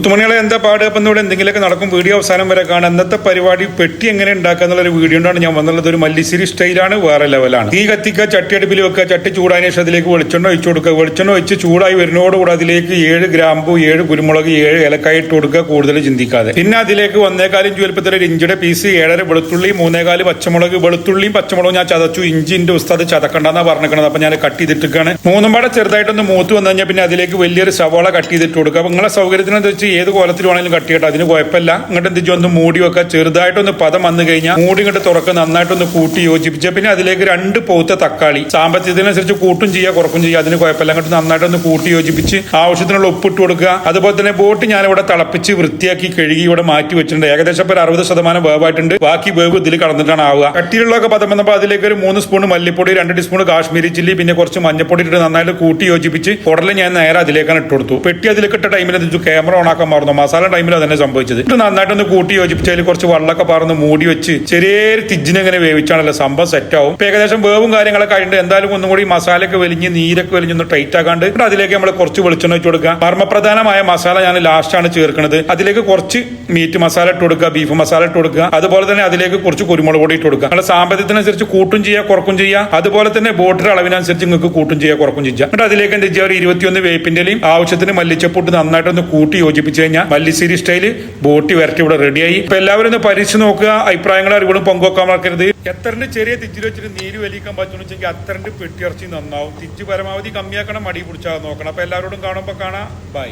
മുത്തുമണികളെ എന്താ പാട് അപ്പം ഇവിടെ എന്തെങ്കിലുമൊക്കെ നടക്കും? വീഡിയോ അവസാനം വരെ കാണാം അന്നത്തെ പരിപാടി പെട്ടി എങ്ങനെ ഉണ്ടാക്കുക എന്നുള്ള വീഡിയോ കൊണ്ടാണ് ഞാൻ വന്നുള്ളത്. ഒരു മല്ലിശ്ശേരി സ്റ്റൈലാണ് വേറെ ലെവലാണ്. തീ കത്തിക്കുക ചട്ടി അടുപ്പിൽ വെക്കുക ചട്ടി ചൂടാൻ ശേഷം അതിലേക്ക് വെളിച്ചെണ്ണ ഒഴിച്ചു കൊടുക്കുക. വെളിച്ചെണ്ണ ഒഴിച്ച് ചൂടായി വരുന്നതോടുകൂടി അതിലേക്ക് ഏഴ് ഗ്രാമ്പു ഏഴ് കുരുമുളക് ഏഴ് ഏലക്കായ ഇട്ട് കൊടുക്കുക കൂടുതൽ ചിന്തിക്കാതെ. പിന്നെ അതിലേക്ക് ഒന്നേകാലും ചുവൽപ്പത്തിൽ ഒരു ഇഞ്ചിയുടെ പീസ് ഏഴര വെളുത്തുള്ളി മൂന്നേകാൽ പച്ചമുളക്. വെളുത്തുള്ളിയും പച്ചമുളകും ഞാൻ ചതച്ചു. ഇഞ്ചിന്റെ ഉസ്താദ് ചതക്കണ്ടെന്നാണ് പറഞ്ഞിരിക്കുന്നത് അപ്പൊ ഞാൻ കട്ട് ചെയ്തിട്ടിരിക്കുകയാണ് മൂന്നും പാടെ ചെറുതായിട്ടൊന്ന് മൂത്ത് വന്നു കഴിഞ്ഞാൽ പിന്നെ അതിലേക്ക് വലിയൊരു സവാള കട്ട് ചെയ്തിട്ട് കൊടുക്കുക. നിങ്ങളെ സൗകര്യത്തിനനുസരിച്ച് ഏത് കോലത്തിൽ കട്ടിയിട്ട് അതിന് കുഴപ്പമില്ല. ഇങ്ങോട്ട് എന്തിച്ചു ഒന്ന് മൂടി വെക്കുക. ചെറുതായിട്ടൊന്ന് പദം വന്നു കഴിഞ്ഞാൽ മൂടി ഇങ്ങോട്ട് തുറക്കുക നന്നായിട്ടൊന്ന് കൂട്ടി യോജിപ്പിച്ച് പിന്നെ അതിലേക്ക് രണ്ട് പൗത്ത തക്കാളി. സാമ്പത്തികത്തിനനുസരിച്ച് കൂട്ടും ചെയ്യുക കുറക്കും ചെയ്യുക അതിന് കുഴപ്പമില്ല. അങ്ങോട്ട് നന്നായിട്ടൊന്ന് കൂട്ടി യോജിപ്പിച്ച് ആവശ്യത്തിനുള്ള ഉപ്പിട്ട് കൊടുക്കുക. അതുപോലെ തന്നെ ബോട്ട് ഞാനിവിടെ തിളപ്പിച്ച് വൃത്തിയാക്കി കഴുകി ഇവിടെ മാറ്റി വെച്ചിട്ടുണ്ട്. ഏകദേശം ഒരു അറുപത് ശതമാനം വേവായിട്ടുണ്ട്. ബാക്കി വേവ് ഇതിൽ കടന്നിട്ടാണ് ആവുക. കട്ടിയിലുള്ളൊക്കെ പദം വന്നപ്പോൾ അതിലേക്ക് ഒരു മൂന്ന് സ്പൂൺ മല്ലിപ്പൊടി രണ്ട് ടീസ്പൂൺ കാശ്മീരി ചില്ലി പിന്നെ കുറച്ച് മഞ്ഞപ്പൊടി ഇട്ട് നന്നായിട്ട് കൂട്ടി യോജിപ്പിച്ച് ഉടനെ ഞാൻ നേരെ അതിലേക്കാണ് ഇട്ട് കൊടുത്തു. പെട്ടി അതിലേക്ക് ഇട്ട ടൈമിൽ എന്ത് ക്യാമറ ഓൺ ആക്കാൻ മറന്നു. മസാല ടൈമിൽ അതന്നെ സംഭവിച്ചത്. ഇത് നന്നായിട്ടൊന്ന് കൂട്ടി യോജിപ്പിച്ചതിൽ കുറച്ച് വെള്ളമൊക്കെ പറന്ന് മൂടി വെച്ച് ചെറിയൊരു തിജിനെങ്ങനെ വേവിച്ചാണല്ലോ സംഭവം സെറ്റ് ആവും. ഏകദേശം വേവും കാര്യങ്ങളൊക്കെ ആയിട്ട് എന്തായാലും ഒന്നും കൂടി മസാലയൊക്കെ വലിഞ്ഞ് നീരൊക്കെ വലിഞ്ഞൊന്ന് ടൈറ്റ് ആക്കാണ്ട് അതിലേക്ക് നമ്മൾ കുറച്ച് വെളിച്ചെണ്ണ വെച്ച് കൊടുക്കുക. മർമ്മപ്രധാനമായ മസാല ഞാൻ ലാസ്റ്റ് ആണ് ചേർക്കുന്നത്. അതിലേക്ക് കുറച്ച് മീറ്റ് മസാല ഇട്ട് കൊടുക്കുക ബീഫ് മസാല ഇട്ട് കൊടുക്കുക. അതുപോലെ തന്നെ അതിലേക്ക് കുറച്ച് കുരുമുളക് പൊടി ഇട്ട് കൊടുക്കുക. നമ്മുടെ സാമ്പത്തികത്തിനനുസരിച്ച് കൂട്ടും ചെയ്യുക കുറക്കും ചെയ്യുക അതുപോലെ തന്നെ ബോട്ടിന്റെ അളവിനനുസരിച്ച് നിങ്ങൾക്ക് കൂട്ടും ചെയ്യുക കുറക്കും ചെയ്യുക എന്നിട്ട് അതിലേക്ക് എന്താ ചെയ്യുക ഒരു ഇരുപത്തിയൊന്ന് വേപ്പിന്റെയും ആവശ്യത്തിന് മല്ലിച്ചപ്പൊട്ട് നന്നായിട്ടൊന്ന് കൂട്ടി യോജിപ്പിച്ച് കഴിഞ്ഞാൽ മല്ലിശ്ശേരി സ്റ്റൈൽ ബോട്ടി വരട്ടി ഇവിടെ റെഡിയായി ഇപ്പൊ എല്ലാവരും ഒന്ന് പരീക്ഷിച്ച് നോക്കുക. അഭിപ്രായങ്ങൾ അറിവുകളും പങ്കുവെക്കാൻ മറക്കരുത്. എത്രണ്ട് ചെറിയ തിച്ചിൽ വെച്ചിട്ട് നീര് വലിക്കാൻ പറ്റുമെന്ന് വെച്ചെങ്കിൽ അത്രണ്ട് പെട്ടിയിറച്ചി നന്നാവും. തിച്ചു പരമാവധി കമ്മിയാക്കണം മടി പിടിച്ചാൽ നോക്കണം. അപ്പൊ എല്ലാവരോടും കാണുമ്പോൾ കാണാം. ബൈ